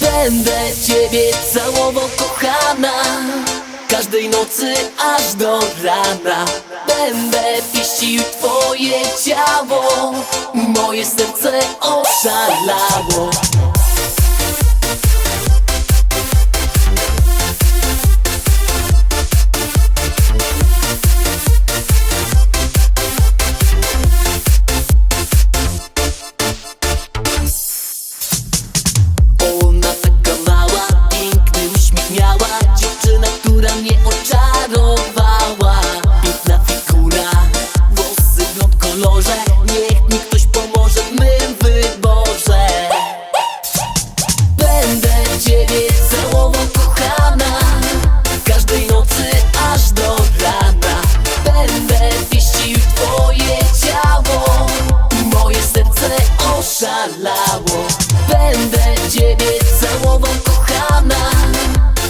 Będę ciebie całował kochana. Każdej nocy aż do rana. Będę pieścił twoje ciało. Moje serce oszalało Będę ciebie całował kochana.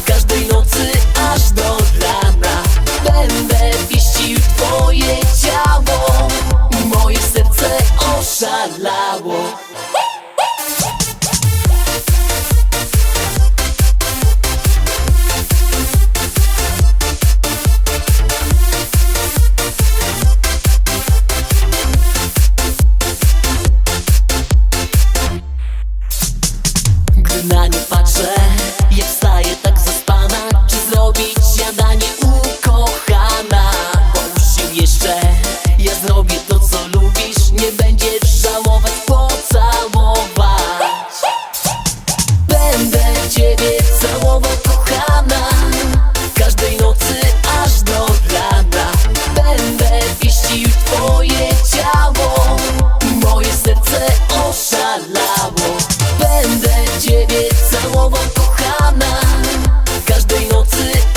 Każdej nocy aż do rana. Będę pieścił twoje ciało Moje serce oszalało Będę ciebie całował kochana. Każdej nocy